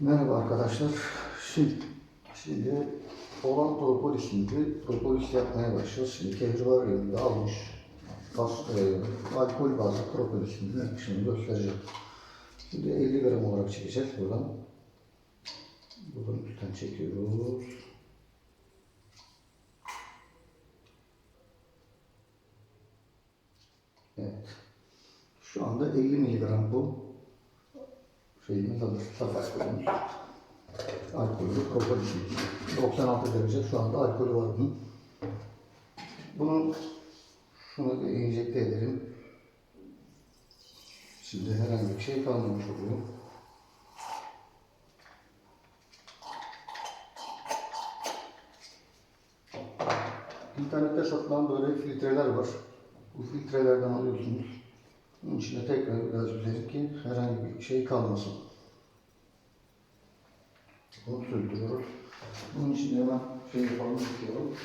Merhaba arkadaşlar. Şimdi, şimdi olan propolisiydi. Propolis yapmaya başlıyoruz. Şimdi kehribar renginde almış. Kas, e, alkol bazlı propolisini şimdi göstereceğim. Şimdi 50 gram olarak çekeceğiz buradan. Buradan üstten çekiyoruz. Evet. Şu anda 50 miligram bu şeyimiz hazır. Saf alkolümüz. Alkolü, propolis. 96 derece şu anda alkolü var bunun. Bunu şunu bir enjekte edelim. Şimdi herhangi bir şey kalmamış oluyor. İnternette satılan böyle filtreler var. Bu filtrelerden alıyorsunuz. Bunun içine tekrar biraz üzerim ki herhangi bir şey kalmasın. Bunu sürdürüyoruz. Bunun için hemen şey yapalım, tutuyorum.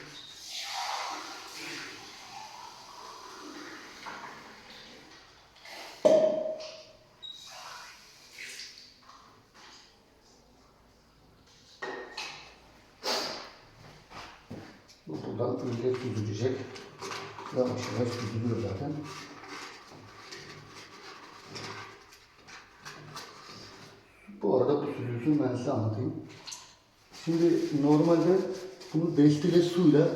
Bu buradan iyice süzülecek. Yavaş yavaş süzülüyor zaten. Bu arada bu süzülsün ben size anlatayım. Şimdi normalde bunu destile suyla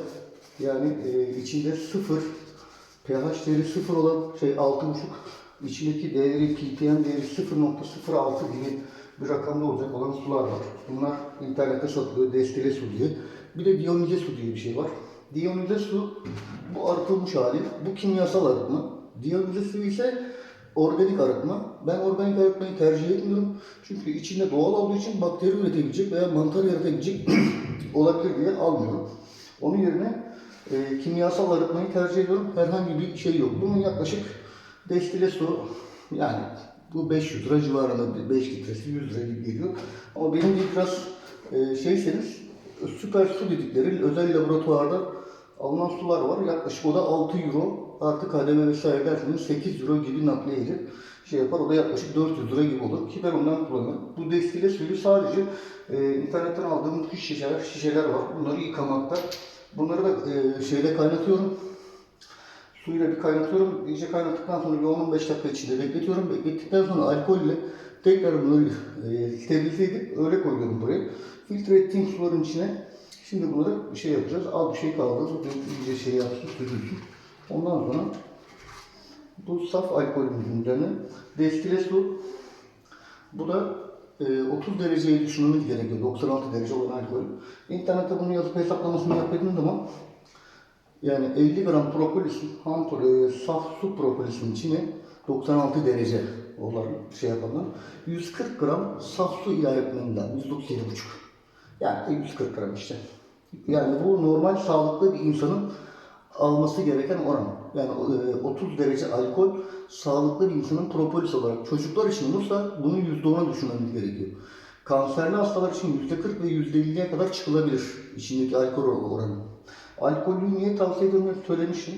yani e, içinde sıfır pH değeri sıfır olan şey altı buçuk içindeki değeri ppm değeri 0.06 gibi bir rakamda olacak olan sular var. Bunlar internette satılıyor destile su diye. Bir de diyonize su diye bir şey var. Diyonize su bu arıtılmış hali. Bu kimyasal arıtma. Diyonize su ise organik arıtma. Ben organik arıtmayı tercih etmiyorum. Çünkü içinde doğal olduğu için bakteri üretebilecek veya mantar yaratabilecek olabilir diye almıyorum. Onun yerine e, kimyasal arıtmayı tercih ediyorum. Herhangi bir şey yok. Bunun yaklaşık destile su yani bu 500 lira civarında 5 litresi 100 lira gibi geliyor. Ama benim gibi biraz e, şeyseniz süper su dedikleri özel laboratuvarda alınan sular var. Yaklaşık o da 6 euro artı KDV vesaire derseniz 8 euro gibi nakliyeyle şey yapar. O da yaklaşık 400 lira gibi olur ki ben ondan kullanıyorum. Bu destile suyu sadece e, internetten aldığım küçük şişeler, şişeler var. Bunları yıkamakta. Bunları da e, şeyde kaynatıyorum. Suyla bir kaynatıyorum. İyice kaynattıktan sonra bir 10-15 dakika içinde bekletiyorum. Beklettikten sonra alkolle tekrar bunu e, sterilize edip öyle koyuyorum buraya. Filtre ettiğim suların içine şimdi bunları şey yapacağız. Az bir şey kaldı. İyice şey yapsın, süzülsün. Ondan sonra bu saf alkolümüzün üzerine destile su. Bu da e, 30 dereceye düşürmemiz gerekiyor. 96 derece olan alkol. İnternette bunu yazıp hesaplamasını yaptığınız zaman yani 50 gram propolisin, ham e, saf su propolisin içine 96 derece olan şey yapanlar 140 gram saf su ilave etmenden 197,5. Yani 140 gram işte. Yani bu normal sağlıklı bir insanın alması gereken oran. Yani e, 30 derece alkol sağlıklı bir insanın propolis olarak çocuklar için olursa bunu %10'a düşürmemiz gerekiyor. Kanserli hastalar için %40 ve %50'ye kadar çıkılabilir içindeki alkol oranı. Alkolü niye tavsiye ediyorum söylemişim.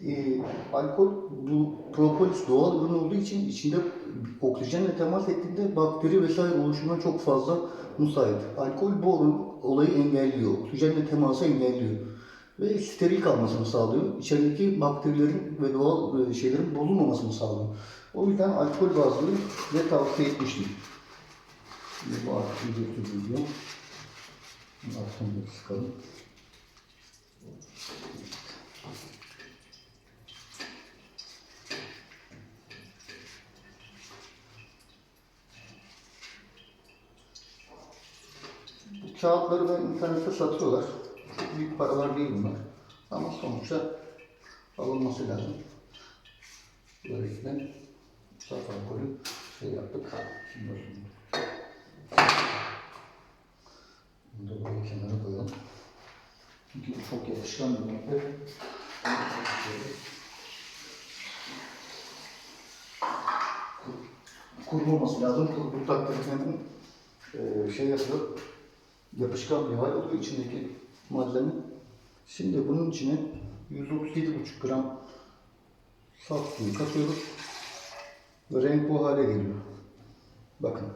Ee, alkol bu propolis doğal ürün olduğu için içinde oksijenle temas ettiğinde bakteri vesaire oluşumuna çok fazla müsait. Alkol bu olayı engelliyor. Oksijenle teması engelliyor. Ve steril kalmasını sağlıyor. İçerideki bakterilerin ve doğal e, şeylerin bozulmamasını sağlıyor. O yüzden alkol bazlı ve tavsiye etmiştim. Şimdi bu artık video. Altını da sıkalım. Bu kağıtları ben internette satıyorlar. Büyük paralar değil bunlar. Ama sonuçta alınması lazım. Böylelikle saf alkolü şey yaptık. Şimdi. Bunu da böyle kenara koyalım. Çünkü bu çok yapışkan bir madde. Kurulmaması lazım. Kurduğu takdirde şey yapıyor. Yapışkan bir hal oluyor içindeki malzeme. Şimdi bunun içine 137,5 gram saf suyu katıyoruz. Renk bu hale geliyor. Bakın.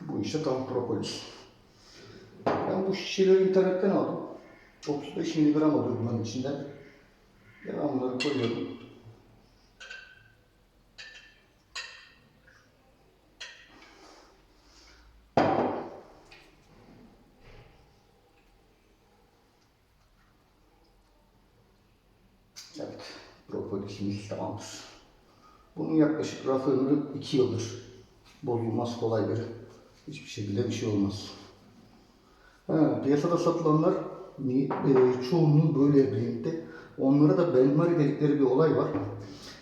Bu işte tam propolis. Ben bu şişeleri internetten aldım. 35 miligram alıyor bunların içinden. Ben koyuyorum. Evet, propolisimiz tamamdır. Bunun yaklaşık raf ömrü 2 yıldır. Bozulmaz kolay bir. Hiçbir şekilde bir şey olmaz. Ha, piyasada satılanlar e, çoğunluğu böyle renkte. Onlara da benmari dedikleri bir olay var.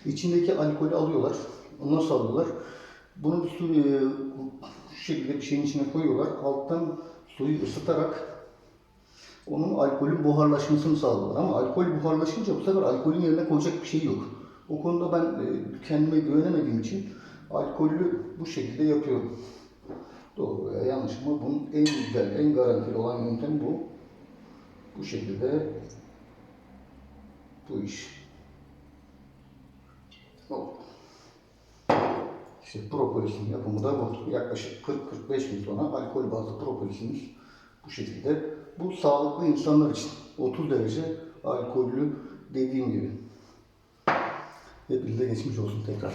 İçindeki alkolü alıyorlar. Nasıl alıyorlar? Bunu su, e, şu şekilde bir şeyin içine koyuyorlar. Alttan suyu ısıtarak onun alkolün buharlaşmasını sağlıyorlar. Ama alkol buharlaşınca bu sefer alkolün yerine koyacak bir şey yok. O konuda ben e, kendime güvenemediğim için alkollü bu şekilde yapıyorum. Doğru veya yanlış ama bunun en güzel, en garantili olan yöntem bu. Bu şekilde bu iş. İşte propolisin yapımı da bu. Yaklaşık 40-45 gün sonra alkol bazlı propolisimiz bu şekilde. Bu sağlıklı insanlar için 30 derece alkollü dediğim gibi. Hepinize geçmiş olsun tekrar.